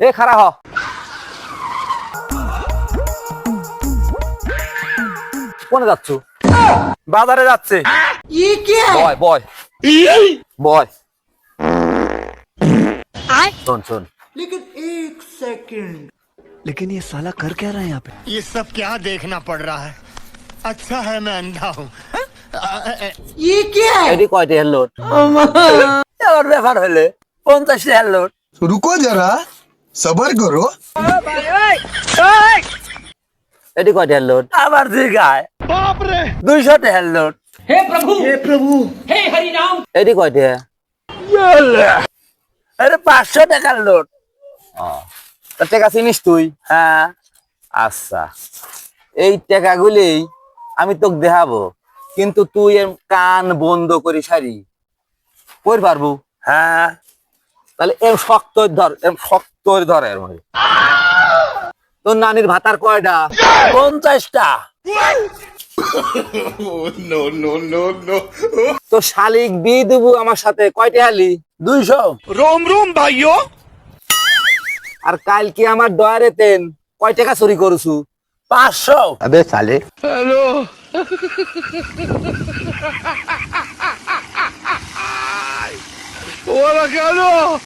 এ খারা হ কোনে যাচ্ছ বাজারে যাচ্ছে বয় বয় বয় শোন শোন लेकिन ये साला कर क्या रहा है यहाँ पे ये सब क्या देखना पड़ रहा है अच्छा है मैं अंधा हूँ এটি কয়টি হেলোট এবার ব্যাপার হলে পঞ্চাশটি হেলোট রুকো যারা সবার করো এটি কয় ঢেল লোড? আবার দুই গায়। বাপরে। দুইশো ঢেল লোড। হে প্রভু। হে প্রভু। হে হরি নাম এটি কয় দে আরে পাঁচশো টাকার লোড। তা টাকা চিনিস তুই? হ্যাঁ। আচ্ছা। এই টাকাগুলি আমি তোকে দেখাবো। কিন্তু তুই কান বন্ধ করি সারি। কই পারব? হ্যাঁ। তাহলে এর শক্ত ধর এর শক্ত ধরে এর মধ্যে তোর নানির ভাতার কয়টা? পঞ্চাশটা। তো শালিক বি দেবু আমার সাথে কয়টি হালি? দুইশো। রোম রোম ভাইও আর কাল কি আমার ডয়ারে তেন কয় টাকা চুরি করছু? পাঁচশো। আবে হ্যালো। ওরা কেন?